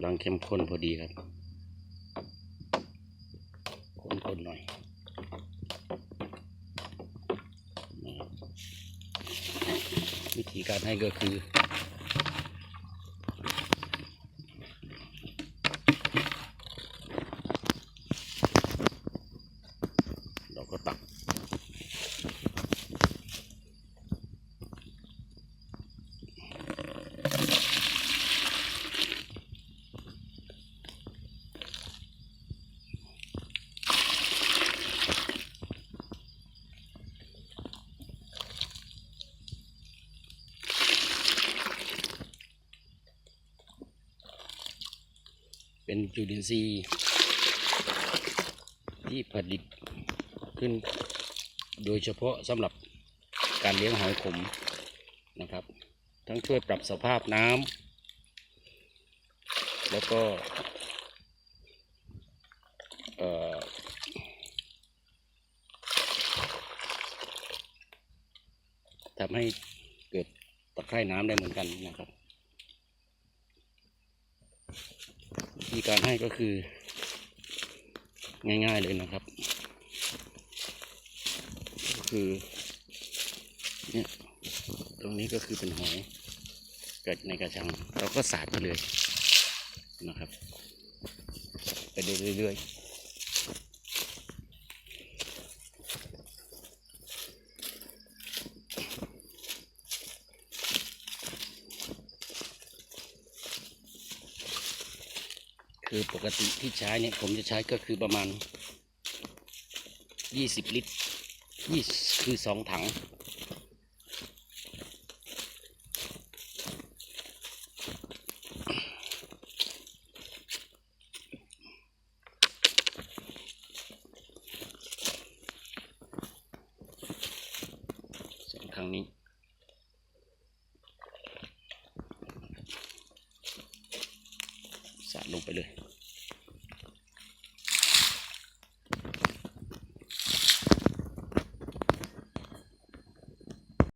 ำลังเข้มข้นพอดีครับข้นๆหน่อยวิธีการให้ก็คือเราก็ตัก เป็นจุลินทรีย์ที่ผลิตขึ้นโดยเฉพาะสำหรับการเลี้ยงหอยขมนะครับ ทั้งช่วยปรับสภาพน้ำแล้วก็ทำให้เกิดตะไคร่น้ำได้เหมือนกันนะครับ ธีการให้ก็คือ ง่ายๆเลยนะครับ ก็คือเนี่ยตรงนี้ก็คือเป็นหอยเกิดในกระชัง เราก็สาดไปเลยนะครับ ไปเรื่อยๆ คือปกติที่ใช้เนี่ยผมจะใช้ก็คือประมาณ 20 ลิตรนี่คือสองถัง สาดลงไปเลย